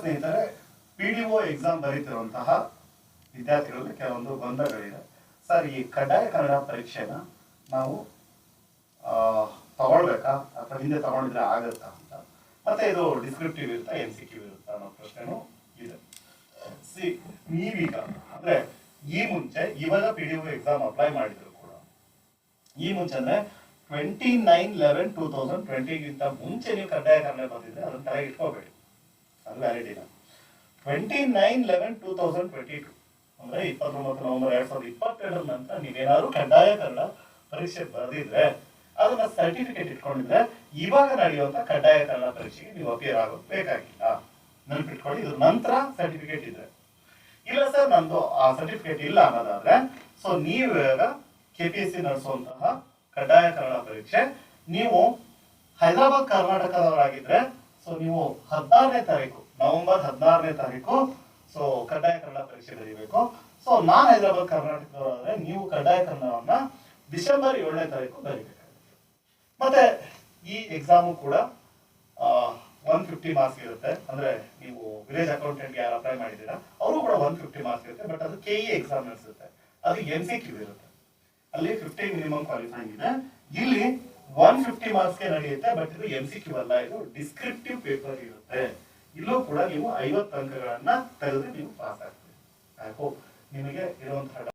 ಸ್ನೇಹಿತರೆ P D O exam ಬರೀತಿರುವಂತಹ ವಿದ್ಯಾರ್ಥಿಗಳಲ್ಲಿ ಕೆಲವೊಂದು ಗೊಂದಲಗಳಿದೆ. ಸರ್, ಈ ಕಡ್ಡಾಯ ಕನ್ನಡ ಪರೀಕ್ಷೆನ ನಾವು ತಗೊಳ್ಬೇಕಾ? ಅಥವಾ ಹಿಂದೆ ತಗೊಂಡಿದ್ರೆ ಆಗುತ್ತಾ ಅಂತ. ಮತ್ತೆ ಇದು ಡಿಸ್ಕ್ರಿಪ್ಟಿವ್ ಇರುತ್ತಾ ಎನ್ ಸಿ ಕ್ಯೂ ಇರುತ್ತಾ ಅನ್ನೋ ಪ್ರಶ್ನೆನೂ ಇದೆ. ಸಿ, ನೀವೀಗ, ಅಂದ್ರೆ ಈ ಮುಂಚೆ, ಇವಾಗ P D O exam apply ಮಾಡಿದ್ರು ಕೂಡ. ಈ ಮುಂಚೆ ಅಂದ್ರೆ twenty nine eleven two thousand ಟ್ವೆಂಟಿಗಿಂತ ಮುಂಚೆ ನೀವು ಕಡ್ಡಾಯ ಕನ್ನಡ ಬಂದಿದ್ರೆ ಅದನ್ನ ತಲೆಗೆ ಇಟ್ಕೋಬೇಡಿ. ಅದು ವ್ಯಾಲಿಡ್ ಇಲ್ಲ twenty nine eleven two thousand twenty two ಅಂದ್ರೆ ಇಪ್ಪತ್ತೊಂಬತ್ತು ನವೆಂಬರ್ ಎರಡ್ ಸಾವಿರದ ಇಪ್ಪತ್ತೆರಡರ ನಂತರ ನೀವೇನಾದ್ರು ಕಡ್ಡಾಯ ಕನ್ನಡ ಪರೀಕ್ಷೆ ಬರೆದಿದ್ರೆ ಅದನ್ನ ಸರ್ಟಿಫಿಕೇಟ್ ಇಟ್ಕೊಂಡಿದ್ರೆ ಇವಾಗ ನಡೆಯುವಂತ ಕಡ್ಡಾಯ ಕನ್ನಡ ಪರೀಕ್ಷೆಗೆ ನೀವು ಅಪಿಯರ್ ಆಗೋದು ಬೇಕಾಗಿಲ್ಲ. ನೆನಪಿಟ್ಕೊಳ್ಳಿ, ಇದ್ರ ನಂತರ ಸರ್ಟಿಫಿಕೇಟ್ ಇದೆ ಇಲ್ಲ ಸರ್, ನಂದು ಆ ಸರ್ಟಿಫಿಕೇಟ್ ಇಲ್ಲ ಅನ್ನೋದಾದ್ರೆ ಸೊ ನೀವು ಇವಾಗ ಕೆ ಪಿ ಎಸ್ ಸಿ ನಡೆಸುವಂತಹ ಕಡ್ಡಾಯ ಕನ್ನಡ ಪರೀಕ್ಷೆ, ನೀವು ಹೈದರಾಬಾದ್ ಕರ್ನಾಟಕದವರಾಗಿದ್ರೆ ಸೊ ನೀವು ಹದಿನಾರನೇ ತಾರೀಕು, ನವೆಂಬರ್ ಹದಿನಾರನೇ ತಾರೀಕು ಸೊ ಕಡ್ಡಾಯ ಕನ್ನಡ ಪರೀಕ್ಷೆ ಬರೀಬೇಕು. ಸೊ ನಾನ್ ಹೈದರಾಬಾದ್ ಕರ್ನಾಟಕದವರಾದ್ರೆ ನೀವು ಕಡ್ಡಾಯ ಕನ್ನಡವನ್ನ ಡಿಸೆಂಬರ್ ಏಳನೇ ತಾರೀಕು ಬರೀಬೇಕಾಗುತ್ತೆ ಮತ್ತೆ ಈ ಎಕ್ಸಾಮು ಕೂಡ ಒನ್ ಫಿಫ್ಟಿ ಮಾರ್ಕ್ಸ್ ಇರುತ್ತೆ. ಅಂದ್ರೆ ನೀವು ವಿಲೇಜ್ ಅಕೌಂಟೆಂಟ್ ಯಾರು ಅಪ್ಲೈ ಮಾಡಿದ್ದೀರಾ, ಅವರು ಕೂಡ ಒನ್ ಫಿಫ್ಟಿ ಮಾರ್ಕ್ಸ್ ಇರುತ್ತೆ ಬಟ್ ಅದು ಕೆಇ ಎಕ್ಸಾಮ್ ನಡೆಸುತ್ತೆ. ಅದು ಎನ್ ಸಿ ಕ್ಯೂ ಇರುತ್ತೆ. ಅಲ್ಲಿ ಫಿಫ್ಟಿ ಮಿನಿಮಮ್ ಕ್ವಾಲಿಫೈಯಿಂಗ್ ಇದೆ. ಇಲ್ಲಿ ಒನ್ ಫಿಫ್ಟಿ ಮಾರ್ಕ್ಸ್ಗೆ ನಡೆಯುತ್ತೆ ಬಟ್ ಇದು ಎಂ ಸಿ ಕ್ಯೂ ಅಲ್ಲ, ಇದು ಡಿಸ್ಕ್ರಿಪ್ಟಿವ್ ಪೇಪರ್ ಇರುತ್ತೆ. ಇಲ್ಲೂ ಕೂಡ ನೀವು ಐವತ್ತು ಅಂಕಗಳನ್ನ ತೆಗೆದು ನೀವು ಪಾಸ್ ಆಗ್ತೀರಿ. ಐ ಹೋಪ್ ನಿಮಗೆ ಇರುವಂತಹ